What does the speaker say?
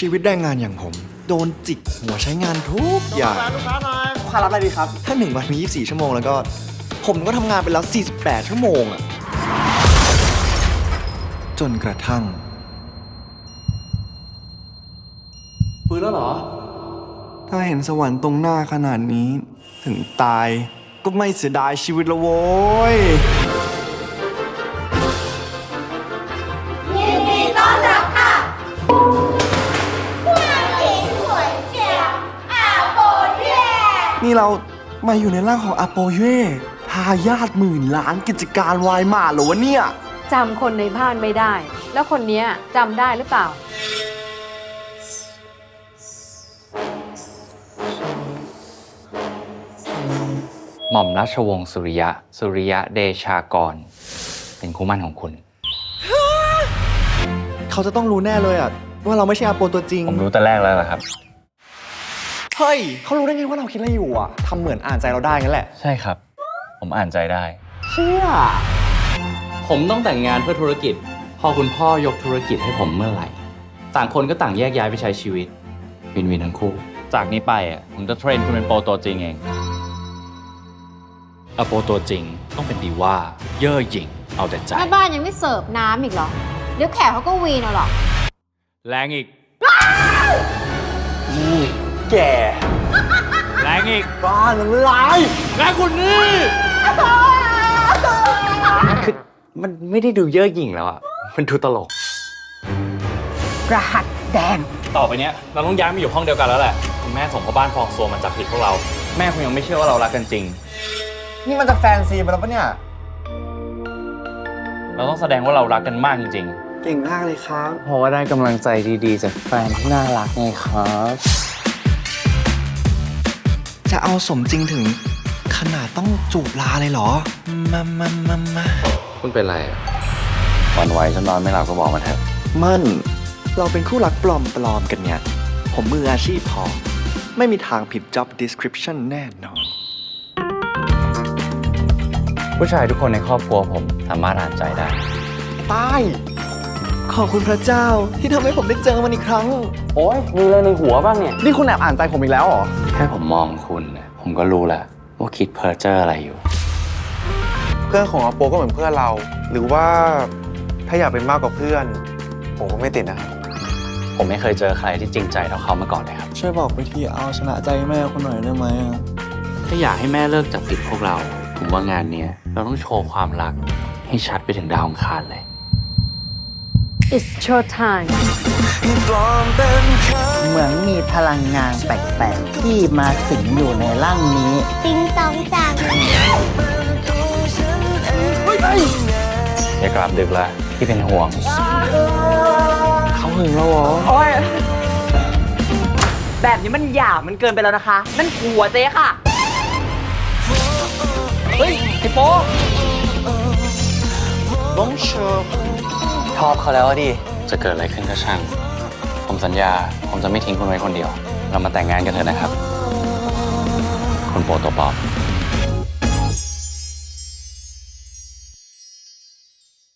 ชีวิตแรงงานอย่างผม โดนจิกหัวใช้งานทุกอย่าง ลูกค้าหน่อยลูกค้ารับอะไรดีครับ ถ้าหนึ่งวันมี 24 ชั่วโมงแล้วก็ ผมก็ทำงานไปแล้ว 48 ชั่วโมงอะจนกระทั่งฟื้นแล้วเหรอ ถ้าเห็นสวรรค์ตรงหน้าขนาดนี้ ถึงตายก็ไม่เสียดายชีวิตละโว้ย นี่เรามาอยู่ในร่างของอาโปเย่ทายาทหมื่นล้านกิจการวายหมาเหรอวะเนี่ย จำคนในบ้านไม่ได้ แล้วคนเนี้ยจำได้หรือเปล่า หม่อมราชวงศ์สุริยะ สุริยะเดชากร เป็นคู่หมั่นของคุณ เขาจะต้องรู้แน่เลยอะว่าเราไม่ใช่อาโปตัวจริง ผมรู้แต่แรกแล้วล่ะครับ เฮ้ย เขารู้ได้ไงว่าเราคิดอะไรอยู่อะทำเหมือนอ่านใจเราได้งั้นแหละ ใช่ครับ ผมอ่านใจได้ เชื่อ ผมต้องแต่งงานเพื่อธุรกิจ พอคุณพ่อยกธุรกิจให้ผมเมื่อไหร่ ต่างคนก็ต่างแยกย้ายไปใช้ชีวิต วินวินทั้งคู่ จากนี้ไปอะผมจะเทรนคุณเป็นโปรตัวจริงเองอะโปรตัวจริงต้องเป็นดีว่า เย่อหยิ่ง เอาแต่ใจ แม่บ้านยังไม่เสิร์ฟน้ำอีกเหรอ เดี๋ยวแขกเขาก็วีนเอาหรอก แรงอีก แก่แรงอีกบ้านมันร้ายแรงคุณนี่คือมันไม่ได้ดูเย่อหยิ่งแล้วอะ มันดูตลก รหัสแดง ต่อไปเนี้ยเราต้องย้ายมาอยู่ห้องเดียวกันแล้วแหละ คุณแม่ส่งพ่อบ้านฟองซัวมาจับผิดพวกเรา แม่คงยังไม่เชื่อว่าเรารักกันจริง นี่มันจะแฟนซีไปแล้วปะเนี่ย เราต้องแสดงว่าเรารักกันมากจริงเก่งมากเลยครับๆเพราะว่าได้กำลังใจดีๆ จากแฟนที่น่ารักไงครับจะ เอาสมจริงถึง ขนาดต้องจูบลาเลยเหรอ มามามามาคุณเป็นไรวันไหวฉันนอนไม่หลับก็บอกมาเถอะมั่นเราเป็นคู่รักปลอมปลอมๆกันเนี่ย ผมมืออาชีพพอ ไม่มีทางผิด job description แน่นอน ผู้ชายทุกคนในครอบครัวผมสามารถอ่านใจได้ ตาย ขอบคุณพระเจ้าที่ทำให้ผมได้เจอมันอีกครั้ง โอ้ยมีอะไรในหัวบ้างเนี่ย นี่คุณแอบอ่านใจผมอีกแล้วเหรอ แค่ผมมองคุณเนี่ยผมก็รู้แล้วว่าคิดเพ้อเจ้ออะไรอยู่ เพื่อนของอาโปก็เหมือนเพื่อนเรา หรือว่าถ้าอยากเป็นมากกว่าเพื่อน ผมก็ไม่ติดนะครับ ผมไม่เคยเจอใครที่จริงใจเท่าเขามาก่อนเลยครับ ช่วยบอกวิธีเอาชนะใจแม่คุณหน่อยได้ไหมอะถ้าอยากให้แม่เลิกจับผิดพวกเรา ผมว่างานเนี้ยเราต้องโชว์ความรักให้ชัดไปถึงดาวอังคารเลย It's show time เหมือนมีพลังงานแปลกๆ ที่มาสิงอยู่ในร่างนี้ ติงตองจังอย่ากลับดึกละที่เป็นห่วง เขาหึงเราเหรอ โอ้ยแบบนี้มันหยาบมันเกินไปแล้วนะคะ นั่นผัวเจ๊ค่ะ เฮ้ยไอ้โป๊บ้องเชอบเขาแล้วดิ จะเกิดอะไรขึ้นก็ช่าง ผมสัญญา ผมจะไม่ทิ้งคุณไว้คนเดียว เรามาแต่งงานกันเถอะนะครับ คุณโปรตัวปอบ